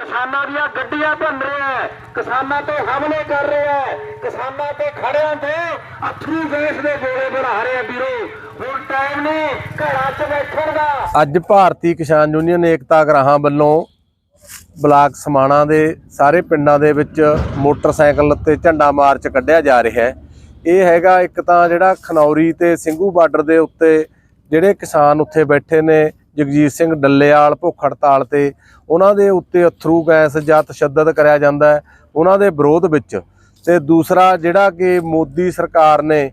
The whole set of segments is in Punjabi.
ਕਿਸਾਨਾਂ ਦੀਆਂ ਗੱਡੀਆਂ ਭੰਨ ਰਿਹਾ ਹੈ ਕਿਸਾਨਾਂ ਤੇ ਹਮਲੇ ਕਰ ਰਿਹਾ ਹੈ ਕਿਸਾਨਾਂ ਤੇ ਖੜਿਆਂ ਤੇ ਅਥਰੂ ਗੈਸ ਦੇ ਗੋਲੇ ਬਣਾ ਰਿਹਾ ਵੀਰੋ। ਹੁਣ ਟਾਈਮ ਨਹੀਂ ਘਰਾਂ 'ਚ ਬੈਠਣ ਦਾ। ਅੱਜ ਭਾਰਤੀ ਕਿਸਾਨ ਯੂਨੀਅਨ ਏਕਤਾ ਗ੍ਰਾਹਾਂ ਵੱਲੋਂ ਬਲਾਕ ਸਮਾਣਾ ਦੇ ਸਾਰੇ ਪਿੰਡਾਂ ਦੇ ਵਿੱਚ ਮੋਟਰਸਾਈਕਲ ਤੇ ਝੰਡਾ ਮਾਰਚ ਕੱਢਿਆ ਜਾ ਰਿਹਾ ਹੈ। ਇਹ ਹੈਗਾ ਇੱਕ ਤਾਂ ਜਿਹੜਾ ਖਨੌਰੀ ਤੇ ਸਿੰਘੂ ਬਾਰਡਰ ਦੇ ਉੱਤੇ ਜਿਹੜੇ ਕਿਸਾਨ ਉੱਥੇ ਬੈਠੇ ਨੇ ਜਗਜੀਤ ਸਿੰਘ ਡੱਲੇਵਾਲ, ਭੁੱਖ ਹੜਤਾਲ ਤੇ ਉਹਨਾਂ ਦੇ ਉੱਤੇ ਅਥਰੂ ਗੈਸ ਜਾਂ ਤਸ਼ੱਦਦ ਕਰਿਆ ਜਾਂਦਾ ਹੈ, ਉਹਨਾਂ ਦੇ ਵਿਰੋਧ ਵਿੱਚ। ਤੇ ਦੂਸਰਾ ਜਿਹੜਾ ਕਿ ਮੋਦੀ ਸਰਕਾਰ ਨੇ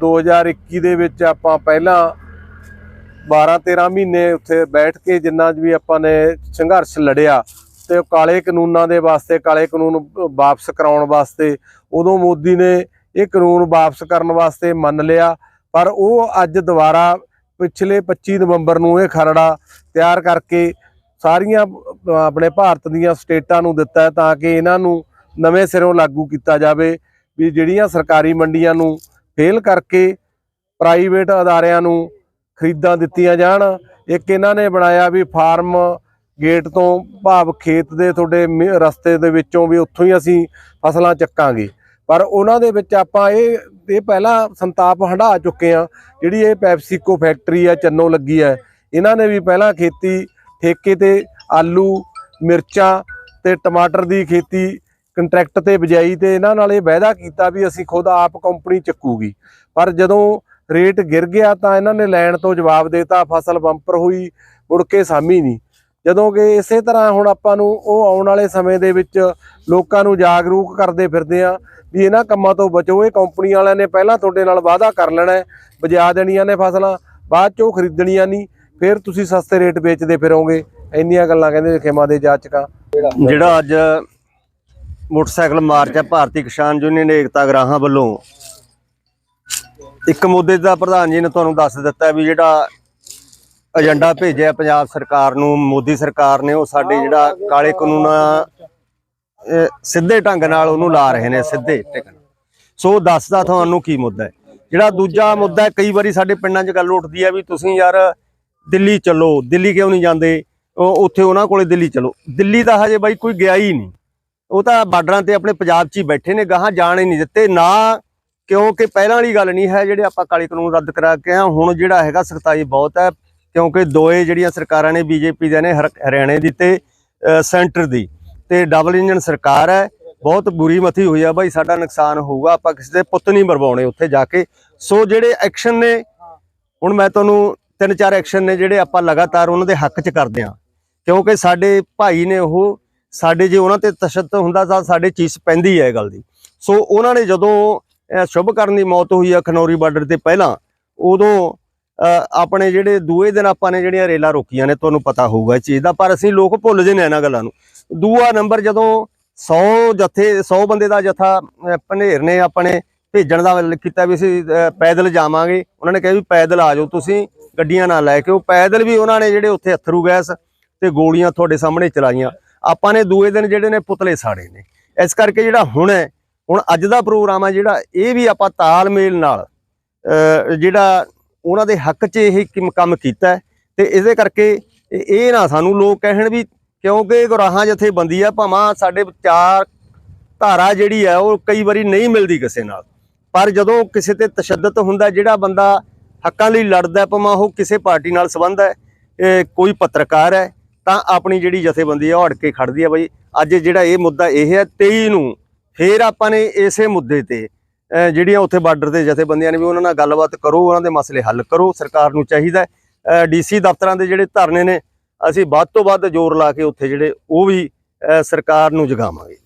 2021 ਦੇ ਵਿੱਚ ਆਪਾਂ ਪਹਿਲਾਂ 12-13 ਮਹੀਨੇ ਉੱਥੇ ਬੈਠ ਕੇ ਜਿੰਨਾ ਵੀ ਆਪਾਂ ਨੇ ਸੰਘਰਸ਼ ਲੜਿਆ ਤੇ ਉਹ ਕਾਲੇ ਕਾਨੂੰਨਾਂ ਦੇ ਵਾਸਤੇ, ਕਾਲੇ ਕਾਨੂੰਨ ਵਾਪਸ ਕਰਾਉਣ ਵਾਸਤੇ, ਉਦੋਂ ਮੋਦੀ ਨੇ ਇਹ ਕਾਨੂੰਨ ਵਾਪਸ ਕਰਨ ਵਾਸਤੇ ਮੰਨ ਲਿਆ। ਪਰ ਉਹ ਅੱਜ ਦੁਬਾਰਾ ਪਿਛਲੇ 25 ਨਵੰਬਰ ਨੂੰ ਇਹ ਖਰੜਾ ਤਿਆਰ ਕਰਕੇ ਸਾਰੀਆਂ ਆਪਣੇ ਭਾਰਤ ਦੀਆਂ ਸਟੇਟਾਂ ਨੂੰ ਦਿੱਤਾ ਹੈ ਤਾਂ ਕਿ ਇਹਨਾਂ ਨੂੰ ਨਵੇਂ ਸਿਰੋਂ ਲਾਗੂ ਕੀਤਾ ਜਾਵੇ ਵੀ ਜਿਹੜੀਆਂ ਸਰਕਾਰੀ ਮੰਡੀਆਂ ਨੂੰ ਫੇਲ ਕਰਕੇ ਪ੍ਰਾਈਵੇਟ ਅਦਾਰਿਆਂ ਨੂੰ ਖਰੀਦਾਂ ਦਿੱਤੀਆਂ ਜਾਣ। ਇੱਕ ਇਹਨਾਂ ਨੇ ਬਣਾਇਆ ਵੀ ਫਾਰਮ ਗੇਟ ਤੋਂ ਭਾਵ ਖੇਤ ਦੇ ਤੁਹਾਡੇ ਮ- ਰਸਤੇ ਦੇ ਵਿੱਚੋਂ ਵੀ ਉੱਥੋਂ ਹੀ ਅਸੀਂ ਫਸਲਾਂ ਚੱਕਾਂਗੇ। ਪਰ ਉਹਨਾਂ ਦੇ ਵਿੱਚ ਆਪਾਂ ਇਹ ਇਹ ਪਹਿਲਾਂ ਸੰਤਾਪ ਹੰਢਾ ਚੁੱਕੇ ਆ, ਜਿਹੜੀ ਇਹ ਪੈਪਸੀਕੋ ਫੈਕਟਰੀ ਆ, ਚੰਨੋ ਲੱਗੀ ਹੈ ਇਹਨਾਂ ਨੇ ਵੀ ਪਹਿਲਾਂ ਖੇਤੀ ਠੇਕੇ ਤੇ ਆਲੂ, ਮਿਰਚਾਂ ਤੇ ਟਮਾਟਰ ਦੀ ਖੇਤੀ ਕੰਟਰੈਕਟ ਤੇ ਬਜਾਈ ਤੇ ਇਹਨਾਂ ਨਾਲ ਇਹ ਵਾਅਦਾ ਕੀਤਾ ਵੀ ਅਸੀਂ ਖੁਦ ਆਪ ਕੰਪਨੀ ਚੱਕੂਗੀ। ਪਰ ਜਦੋਂ ਰੇਟ ਗਿਰ ਗਿਆ ਤਾਂ ਇਹਨਾਂ ਨੇ ਲੈਣ ਤੋਂ ਜਵਾਬ ਦੇਤਾ, ਫਸਲ ਬੰਪਰ ਹੋਈ, ਮੁੜ ਕੇ ਸਾਮੀ ਨਹੀਂ। ਜਦੋਂ ਕਿ ਇਸੇ ਤਰ੍ਹਾਂ ਹੁਣ ਆਪਾਂ ਨੂੰ ਉਹ ਆਉਣ ਵਾਲੇ ਸਮੇਂ ਦੇ ਵਿੱਚ ਲੋਕਾਂ ਨੂੰ ਜਾਗਰੂਕ ਕਰਦੇ ਫਿਰਦੇ ਆ ਵੀ ਇਹਨਾਂ ਕੰਮਾਂ ਤੋਂ ਬਚੋ, ਇਹ ਕੰਪਨੀ ਵਾਲਿਆਂ ਨੇ ਪਹਿਲਾਂ ਤੁਹਾਡੇ ਨਾਲ ਵਾਅਦਾ ਕਰ ਲੈਣਾ ਬਜਾ ਦੇਣੀਆਂ ਨੇ ਫਸਲਾਂ, ਬਾਅਦ ਚੋਂ ਖਰੀਦਣੀਆਂ ਨਹੀਂ, ਫਿਰ ਤੁਸੀਂ ਸਸਤੇ ਰੇਟ ਵੇਚਦੇ ਫਿਰੋਗੇ। ਇੰਨੀਆਂ ਗੱਲਾਂ ਕਹਿੰਦੇ ਖੇਮਾ ਦੇ ਜਾਚਕਾਂ। ਜਿਹੜਾ ਅੱਜ ਮੋਟਰਸਾਈਕਲ ਮਾਰਚ ਹੈ, ਭਾਰਤੀ ਕਿਸਾਨ ਯੂਨੀਅਨ ਏਕਤਾ ਗਰਾਹਾਂ ਵੱਲੋਂ ਇੱਕ ਮੁੱਦੇ ਦਾ ਪ੍ਰਧਾਨ ਜੀ ਨੇ ਤੁਹਾਨੂੰ ਦੱਸ ਦਿੱਤਾ ਵੀ ਜਿਹੜਾ ਏਜੰਡਾ ਭੇਜਿਆ ਪੰਜਾਬ ਸਰਕਾਰ ਨੂੰ ਮੋਦੀ ਸਰਕਾਰ ਨੇ ਉਹ ਸਾਡੇ ਜਿਹੜਾ ਕਾਲੇ ਕਾਨੂੰਨਾਂ ਸਿੱਧੇ ਢੰਗ ਨਾਲ ਉਹਨੂੰ ਲਾ ਰਹੇ ਨੇ ਸਿੱਧੇ। ਸੋ ਦੱਸਦਾ ਤੁਹਾਨੂੰ ਕੀ ਮੁੱਦਾ ਹੈ। ਜਿਹੜਾ ਦੂਜਾ ਮੁੱਦਾ ਹੈ, ਕਈ ਵਾਰੀ ਸਾਡੇ ਪਿੰਡਾਂ 'ਚ ਗੱਲ ਉੱਠਦੀ ਹੈ ਵੀ ਤੁਸੀਂ ਯਾਰ ਦਿੱਲੀ ਚੱਲੋ ਦਿੱਲੀ ਕਿਉਂ ਨਹੀਂ ਜਾਂਦੇ? ਉਹ ਉੱਥੇ ਉਹਨਾਂ ਕੋਲੇ ਦਿੱਲੀ ਚਲੋ। ਦਿੱਲੀ ਤਾਂ ਹਜੇ ਬਾਈ ਕੋਈ ਗਿਆ ਹੀ ਨਹੀਂ। ਉਹ ਤਾਂ ਬਾਰਡਰਾਂ ਤੇ ਆਪਣੇ ਪੰਜਾਬ 'ਚ ਹੀ ਬੈਠੇ ਨੇ ਗਾਹਾਂ ਜਾਣ ਹੀ ਨਹੀਂ ਦਿੱਤੇ। ਨਾ ਕਿਉਂਕਿ ਪਹਿਲਾਂ ਵਾਲੀ ਗੱਲ ਨਹੀਂ ਹੈ ਜਿਹੜੇ ਆਪਾਂ ਕਾਲੇ ਕਾਨੂੰਨ ਰੱਦ ਕਰਾ ਕੇ ਆ ਹੁਣ ਜਿਹੜਾ ਹੈਗਾ ਸਖਤਾਈ ਬਹੁਤ ਹੈ। ਕਿਉਂਕਿ ਦੋਏ ਜਿਹੜੀਆਂ ਸਰਕਾਰਾਂ ਨੇ ਬੀਜੇਪੀ ਦੇ ਨੇ ਹਰ- ਹਰਿਆਣੇ ਦੀ ਤੇ ਸੈਂਟਰ ਦੀ। ਤੇ ਡਬਲ ਇੰਜਨ ਸਰਕਾਰ ਹੈ ਬਹੁਤ ਬੁਰੀ ਮਥੀ ਹੋਈ ਆ ਬਾਈ ਸਾਡਾ ਨੁਕਸਾਨ ਹੋਊਗਾ ਆਪਾਂ ਕਿਸੇ ਦੇ ਪੁੱਤ ਨਹੀਂ ਮਰਵਾਉਣੇ ਉੱਥੇ ਜਾ ਕੇ। ਸੋ ਜਿਹੜੇ ਐਕਸ਼ਨ ਨੇ ਹੁਣ ਮੈਂ ਤੁਹਾਨੂੰ ਤਿੰਨ ਚਾਰ ਐਕਸ਼ਨ ਨੇ ਜਿਹੜੇ ਆਪਾਂ ਲਗਾਤਾਰ ਉਹਨਾਂ ਦੇ ਹੱਕ 'ਚ ਕਰਦੇ ਆ ਕਿਉਂਕਿ ਸਾਡੇ ਭਾਈ ਨੇ ਉਹ ਸਾਡੇ ਜੇ ਉਹਨਾਂ ਤੇ ਤਸ਼ੱਦਦ ਹੁੰਦਾ ਤਾਂ ਸਾਡੇ ਚੀਸ ਪੈਂਦੀ ਹੈ ਇਹ ਗੱਲ ਦੀ। ਸੋ ਉਹਨਾਂ ਨੇ ਜਦੋਂ ਅਹ, ਸ਼ੁਭ ਕਰਨ ਦੀ ਮੌਤ ਹੋਈ ਆ ਖਨੌਰੀ ਬਾਰਡਰ ਤੇ ਪਹਿਲਾਂ ਉਦੋਂ ਆਪਣੇ ਜਿਹੜੇ ਦੂਏ ਦਿਨ ਆਪਾਂ ਨੇ ਜਿਹੜੀਆਂ ਰੇਲਾਂ ਰੋਕੀਆਂ ਨੇ, ਤੁਹਾਨੂੰ ਪਤਾ ਹੋਊਗਾ ਇਹ ਚੀਜ਼ ਦਾ, ਪਰ ਅਸੀਂ ਲੋਕ ਭੁੱਲ ਜੇ ਇਹਨਾਂ ਗੱਲਾਂ ਨੂੰ। ਦੂਆ ਨੰਬਰ ਜਦੋਂ 100 ਜਥੇ 100 ਬੰਦੇ ਦਾ ਜਥਾ ਭਨੇਰ ਨੇ ਆਪਣੇ ਭੇਜਣ ਦਾ ਕੀਤਾ ਵੀ ਅਸੀਂ ਪੈਦਲ ਜਾਵਾਂਗੇ। ਉਹਨਾਂ ਨੇ ਕਿਹਾ ਵੀ ਪੈਦਲ ਆ ਜਾਓ ਤੁਸੀਂ, ਗੱਡੀਆਂ ਨਾਲ ਲੈ ਕੇ ਉਹ ਪੈਦਲ ਵੀ ਉਹਨਾਂ ਨੇ ਜਿਹੜੇ ਉੱਥੇ ਅਥਰੂ ਗੈਸ ਤੇ ਗੋਲੀਆਂ ਤੁਹਾਡੇ ਸਾਹਮਣੇ ਚਲਾਈਆਂ। ਆਪਾਂ ਨੇ ਦੂਏ ਦਿਨ ਜਿਹੜੇ ਨੇ ਪੁਤਲੇ ਸਾੜੇ ਨੇ। ਇਸ ਕਰਕੇ ਜਿਹੜਾ ਹੁਣ ਹੈ, ਹੁਣ ਅੱਜ ਦਾ ਪ੍ਰੋਗਰਾਮ ਆ ਜਿਹੜਾ, ਇਹ ਵੀ ਆਪਾਂ ਤਾਲਮੇਲ ਨਾਲ ਜਿਹੜਾ ਉਹਨਾਂ ਦੇ ਹੱਕ 'ਚ ਇਹ ਕੰਮ- ਕੰਮ ਕੀਤਾ ਹੈ ਤੇ ਇਹਦੇ ਕਰਕੇ ਇਹ ਨਾ ਸਾਨੂੰ ਲੋਕ ਕਹਿਣ ਵੀ ਕਿਉਂਕਿ ਗੁਰਾਹਾਂ ਜਥੇਬੰਦੀ ਆ, ਭਾਵਾਂ ਸਾਡੇ ਚਾਰ ਧਾਰਾ ਜਿਹੜੀ ਹੈ ਉਹ ਕਈ ਵਾਰੀ ਨਹੀਂ ਮਿਲਦੀ ਕਿਸੇ ਨਾਲ। ਪਰ ਜਦੋਂ ਕਿਸੇ ਤੇ ਤਸ਼ੱਦਦ ਹੁੰਦਾ ਜਿਹੜਾ ਬੰਦਾ ਹੱਕਾਂ ਲਈ ਲੜਦਾ ਭਾਵਾਂ ਉਹ ਕਿਸੇ ਪਾਰਟੀ ਨਾਲ ਸੰਬੰਧ ਹੈ ਕੋਈ ਪੱਤਰਕਾਰ ਹੈ, ਤਾਂ ਆਪਣੀ ਜਿਹੜੀ ਜਥੇਬੰਦੀ ਆ, ਉਹ ਅੜ ਕੇ ਖੜਦੀ ਹੈ ਬਈ, ਅੱਜ ਜਿਹੜਾ ਇਹ ਮੁੱਦਾ ਇਹ ਹੈ 23 ਨੂੰ ਫੇਰ ਆਪਾਂ ਨੇ ਇਸੇ ਮੁੱਦੇ ਤੇ ਜਿਹੜੀਆਂ ਉੱਥੇ ਬਾਰਡਰ ਤੇ ਜਥੇਬੰਦੀਆਂ ਨੇ ਵੀ ਉਹਨਾਂ ਨਾਲ ਗੱਲਬਾਤ ਕਰੋ, ਉਹਨਾਂ ਦੇ ਮਸਲੇ ਹੱਲ ਕਰੋ, ਸਰਕਾਰ ਨੂੰ ਚਾਹੀਦਾ ਹੈ। ਡੀਸੀ ਦਫ਼ਤਰਾਂ ਦੇ ਜਿਹੜੇ ਧਰਨੇ ਨੇ, ਅਸੀਂ ਵੱਧ ਤੋਂ ਵੱਧ ਜ਼ੋਰ ਲਾ ਕੇ ਉੱਥੇ ਜਿਹੜੇ ਉਹ ਵੀ ਸਰਕਾਰ ਨੂੰ ਜਗਾਵਾਂਗੇ।